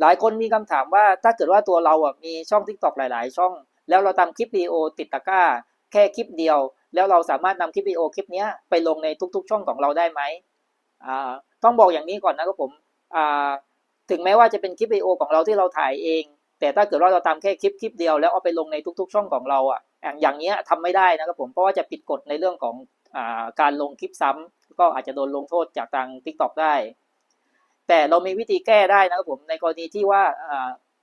หลายคนมีคำถามว่าถ้าเกิดว่าตัวเราอะมีช่อง TikTok หลาย ๆ ช่อง แล้วเราทำคลิปวิดีโอติดตะกร้า แค่คลิปเดียว แล้วเราสามารถนำคลิปวิดีโอคลิปนี้ไปลงในทุก ๆ ช่องของเราได้ไหมอ่าต้องบอกอย่างนี้ก่อนนะครับผมอ่าถึงแม้ว่าจะเป็นคลิปวิดีโอของเราที่เราถ่ายเอง แต่ถ้าเกิดว่าเราทำแค่คลิปคลิปเดียวแล้วเอาไปลงในทุก ๆ ช่องของเราอะอย่างอย่างเนี้ยทำไม่ได้นะครับผมเพราะว่าจะผิดกฎในเรื่องของอ่าการลงคลิปซ้ำก็อาจจะโดนลงโทษจากทาง TikTok ได้ แต่เรามีวิธีแก้ได้นะครับผมในกรณีที่ว่า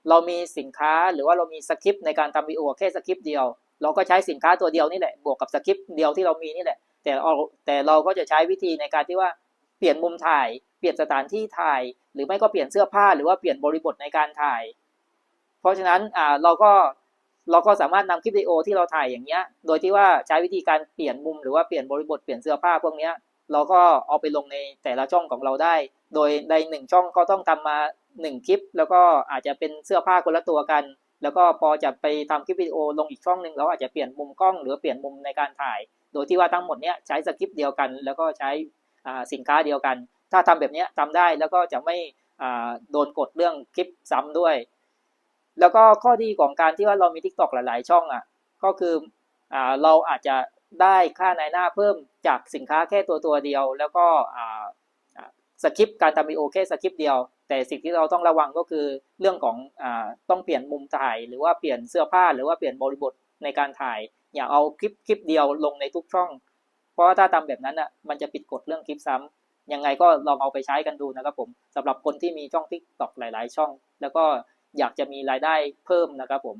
เรามีสินค้าหรือว่าเรามีสคริปต์ในการทำวิดีโอแค่สคริปต์เดียว เราก็ใช้สินค้าตัวเดียวนี่แหละบวกกับสคริปต์เดียวที่เรามีนี่แหละ แต่เราแต่เราก็จะใช้วิธีในการที่ว่าเปลี่ยนมุมถ่ายเปลี่ยนสถานที่ถ่าย หรือไม่ก็เปลี่ยนเสื้อผ้าหรือว่าเปลี่ยนบริบทในการถ่าย เพราะฉะนั้นเราก็เราก็สามารถนำคลิปวิดีโอที่เราถ่ายอย่างเงี้ย โดยที่ว่าใช้วิธีการเปลี่ยนมุมหรือว่าเปลี่ยนบริบทเปลี่ยนเสื้อผ้าพวกเนี้ย เราก็เอาไปลงในแต่ละช่องของเราได้ โดยในหนึ่งช่องก็ต้องทำมาหนึ่งคลิป แล้วก็อาจจะเป็นเสื้อผ้าคนละตัวกัน แล้วก็พอจะไปทำคลิปวิดีโอลงอีกช่องหนึ่งเราอาจจะเปลี่ยนมุมกล้อง หรือเปลี่ยนมุมในการถ่าย โดยที่ว่าทั้งหมดเนี้ยใช้สคริปต์เดียวกัน แล้วก็ใช้สินค้าเดียวกัน ถ้าทำแบบเนี้ยทำได้แล้วก็จะไม่โดนกดเรื่องคลิปซ้ำด้วย แล้วก็ข้อดีของการที่ว่าเรามี TikTok หลาย ๆ ช่องอะก็คืออเราอาจจะได้ค่าในหน้าเพิ่มจากสินค้าแค่ตัวตัวเดียว แล้วก็ สคริปต์การทำวีดีโอแค่สคริปต์เดียว แต่สิ่งที่เราต้องระวังก็คือเรื่องของอต้องเปลี่ยนมุมถ่าย หรือว่าเปลี่ยนเสื้อผ้าหรือว่าเปลี่ยนบริบทในการถ่าย อย่าเอาคลิปคลิปเดียวลงในทุกช่อง เพราะว่าถ้าทำแบบนั้นอะมันจะผิดกฎเรื่องคลิปซ้ำยังไงก็ลองเอาไปใช้กันดูนะครับผมสำหรับคนที่มีช่อง TikTok หลาย ๆ ช่อง แล้วก็อยากจะมีรายได้เพิ่มนะครับผม